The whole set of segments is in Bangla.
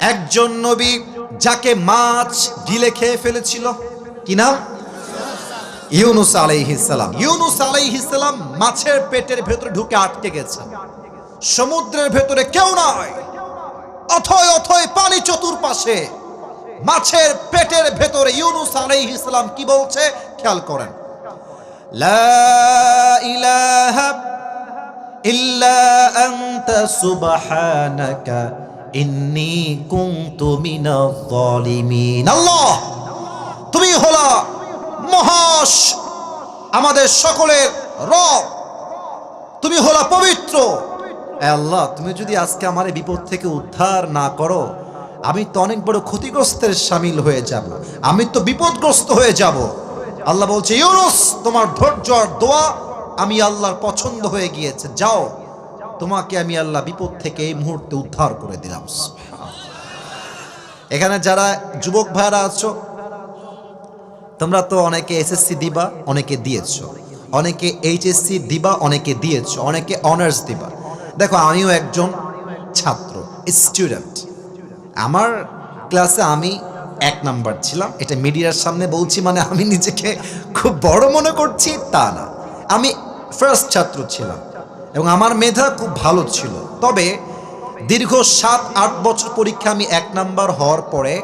একজন নবী যাকে মাছ গিলে খেয়ে ফেলেছিল। কি নাম? ইউনুস আলাইহিসালাম ইউনুস আলাইহিসালাম মাছের পেটের ভেতরে ঢুকে আটকে গেছে। সমুদ্রের ভেতরে কেউ নয় অথয় অথয় পানি চতুর্পাশে মাছের পেটের ভেতরে ইউনুস আলাইহিসালাম কি বলছে? খেয়াল করেন। লা ইলাহা ইল্লা আনতা সুবহানাকা ইন্নী কুনতু মিনাজ আল্লাহ, তুমি হলা মহাস আমাদের সকলের রব। তুমি হলা পবিত্র। আল্লাহ, তুমি যদি আজকে আমার এই বিপদ থেকে উদ্ধার না করো, আমি তো অনেক বড় ক্ষতিগ্রস্তের সামিল হয়ে যাব। আমি তো বিপদগ্রস্ত হয়ে যাব। আল্লাহ বলছে, ইউনুস, তোমার ধৈর্য দোয়া আমি আল্লাহর পছন্দ হয়ে গিয়েছে। যাও। তোমাকে আমি আল্লাহ বিপদ থেকে এই মুহূর্তে উদ্ধার করে দিলাম। এখানে যারা যুবক ভাইরা আছো, তোমরা তো অনেকে এসএসসি দিবা, অনেকে দিয়েছ। অনেকে এইচএসসি দিবা, অনেকে দিয়েছ। অনেকে অনার্স দিবা। দেখো, আমিও একজন ছাত্র স্টুডেন্ট আমার ক্লাসে আমি এক নাম্বার ছিলাম। এটা মিডিয়ার সামনে বলছি মানে আমি নিজেকে খুব বড় মনে করছি তা না। আমি ফার্স্ট ছাত্র ছিলাম। এবং আমার মেধা খুব ভালো ছিল। তবে দীর্ঘ সাত, আট বছর পরীক্ষা আমি এক নাম্বার হওয়ার পরে,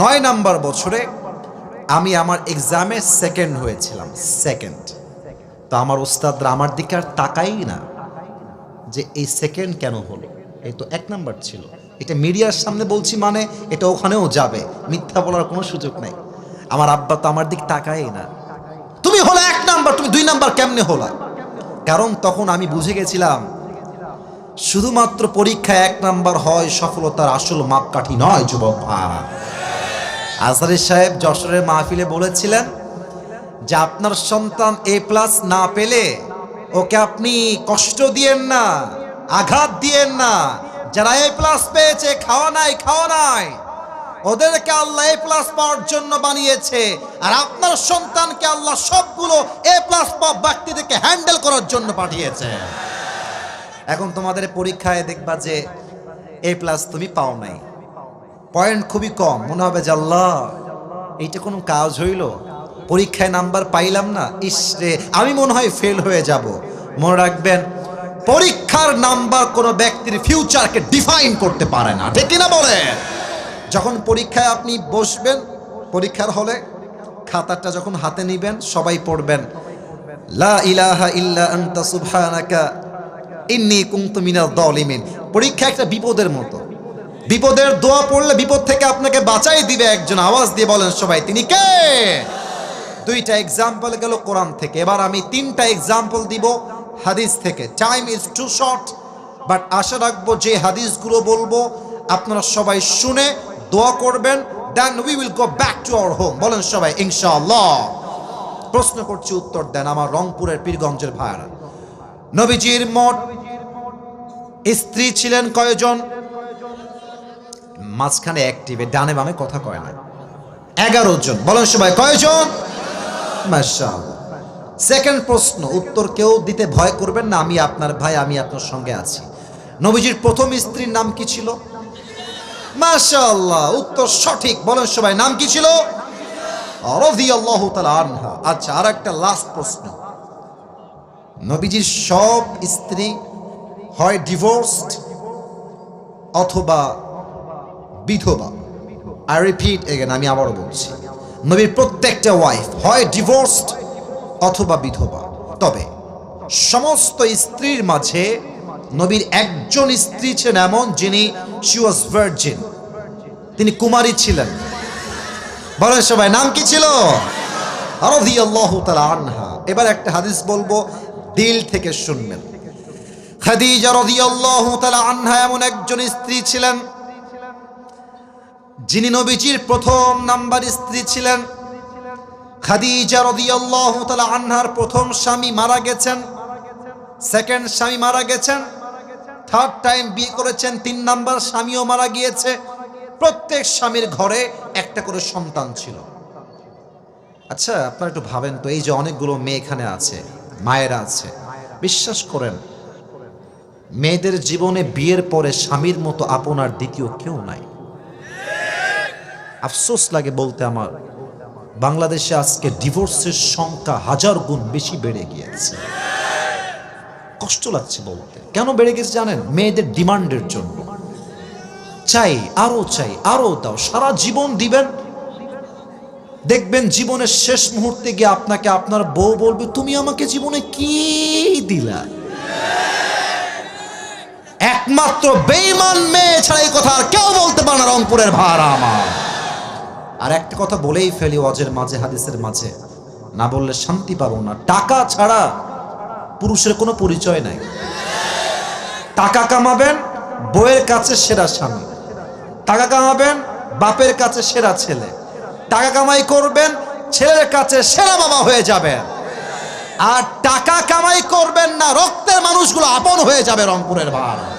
নয় নাম্বার বছরে আমি আমার এক্সামে সেকেন্ড হয়েছিলাম সেকেন্ড তো আমার ওস্তাদরা আমার দিকে আর তাকাই না যে এই সেকেন্ড কেন হলো। এই তো এক নাম্বার ছিল। এটা মিডিয়ার সামনে বলছি মানে এটা ওখানেও যাবে। মিথ্যা বলার কোনো সুযোগ নেই। আমার আব্বা তো আমার দিক তাকাই না। তুমি হলো এক নাম্বার, তুমি দুই নাম্বার কেমনে হলা? কারণ তখন আমি বুঝে গেছিলাম, শুধুমাত্র পরীক্ষায় এক নাম্বার হয়, সফলতার আসল মাপকাঠি নয়, যুবক ভাই। আজহারি সাহেব যশোরের মাহফিলে বলেছিলেন যে, আপনার সন্তান এ প্লাস না পেলে ওকে আপনি কষ্ট দিয়েন না, আঘাত দিয়েন না। যারা এ প্লাস পেয়েছে, খাওয়া নাই খাওয়া নাই। ওদেরকে আল্লাহ এ প্লাস পাওয়ার জন্য বানিয়েছে। আর আপনার সন্তানকে আল্লাহ সবগুলো এ প্লাস পাওয়া ব্যক্তিদেরকে হ্যান্ডেল করার জন্য পাঠিয়েছে। এখন তোমাদের পরীক্ষায় দেখবা যে এ প্লাস তুমি পাও নাই। পয়েন্ট খুবই কম। মনে হবে যে আল্লাহ, এইটা কোনো কাজ হইল? পরীক্ষায় নাম্বার পাইলাম না? ইস রে, আমি মনে হয় ফেল হয়ে যাব। মনে রাখবেন, পরীক্ষার নাম্বার কোনো ব্যক্তির ফিউচারকে ডিফাইন করতে পারে না। ঠিক কিনা বলে যখন পরীক্ষায় আপনি বসবেন, পরীক্ষার হলে খাতাটা যখন হাতে নিবেন, সবাই পড়বেন। লা ইলাহা পরীক্ষা একটা বিপদের মতো। বিপদের দোয়া পড়লে বিপদ থেকে আপনাকে বাঁচাই দিবে একজন। আওয়াজ দিয়ে বলেন সবাই, তিনি কে? দুইটা এক্সাম্পল গেল কোরআন থেকে। এবার আমি তিনটা এক্সাম্পল দিব হাদিস থেকে। Time is too short but আশা রাখব যে হাদিসগুলো বলব, আপনারা সবাই শুনে দোয়া করবেন then we will go back to our home বলেন সবাই, ইনশাআল্লাহ। প্রশ্ন করছি, উত্তর দেন আমার রংপুরের পীরগঞ্জের ভাইরা নবীজির মোট স্ত্রী ছিলেন কয়জন? মাঝখানে অ্যাক্টিভে ডানে বামে কথা কয় না এগারো জন। বলেন সবাই, কয়জন? সেকেন্ড প্রশ্ন, উত্তর কেউ দিতে ভয় করবেন না, আমি আপনার ভাই, আমি আপনার সঙ্গে আছি। নবীজির প্রথম স্ত্রীর নাম কি ছিল? মাশাআল্লাহ, উত্তর সঠিক। বলেন সবাই, নাম কি ছিল? আনহা। আচ্ছা আর একটা লাস্ট প্রশ্ন। নবীজির সব স্ত্রী হয় ডিভোর্সড অথবা বিধবা? আই রিপিট এগেন আমি আবারও বলছি। নবীর প্রত্যেকটা ওয়াইফ হয় ডিভোর্সড অথবা বিধবা। তবে সমস্ত স্ত্রীর মাঝে নবীর একজন স্ত্রী ছিলেন এমন যিনি শি ওয়াজ ভার্জিন তিনি কুমারী ছিলেন। বলেন সবাই, নাম কি ছিল? আনহা। এবার একটা হাদিস বলব, দিল থেকে শুনবেন। খাদিজা রাদিয়াল্লাহু তাআলা আনহা এমন একজন স্ত্রী ছিলেন, যিনি নবীজির প্রথম নাম্বার স্ত্রী ছিলেন। খাদিজা রাদিয়াল্লাহু তাআলা আনহার প্রথম স্বামী মারা গেছেন। সেকেন্ড স্বামী মারা গেছেন। থার্ড টাইম বিয়ে করেছেন, তিন নাম্বার স্বামীও মারা গিয়েছে। প্রত্যেক স্বামীর ঘরে একটা করে সন্তান ছিল। আচ্ছা আপনারা একটু ভাবেন তো, এই যে অনেকগুলো মেয়ে এখানে আছে, মায়েরা আছে, বিশ্বাস করেন, মেয়েদের জীবনে বিয়ের পরে স্বামীর মতো আপনার দ্বিতীয় কেউ নাই। আফসোস লাগে বলতে আমার, বাংলাদেশে আজকে ডিভোর্সের সংখ্যা হাজার গুণ বেশি বেড়ে গিয়েছে। কষ্ট লাগছে বলতে। কেন বেড়ে গেছে জানেন? মেয়েদের ডিমান্ডের জন্য। চাই, আরও চাই, আরও দাও। সারা জীবন দিবেন। দেখবেন জীবনের শেষ মুহূর্তে গিয়ে আপনাকে আপনার বউ বলবে, তুমি আমাকে জীবনে কি দিলা? একমাত্র বেইমান মেয়ে ছাড়া এই কথা আর কেউ বলতে পারে না, রংপুরের ভাড়া আমার। আর একটা কথা বলেই ফেলি অজের মাঝে, হাদিসের মাঝে। না বললে শান্তি পাবো না। টাকা ছাড়া পুরুষের কোনো পরিচয় নাই। টাকা কামাবেন বইয়ের কাছে সেরা স্বামী। টাকা কামাবেন, বাপের কাছে সেরা ছেলে। টাকা কামাই করবেন, ছেলের কাছে সেরা বাবা হয়ে যাবেন। আর টাকা কামাই করবেন না, রক্তের মানুষগুলো আপন হয়ে যাবে রংপুরের ভাড়।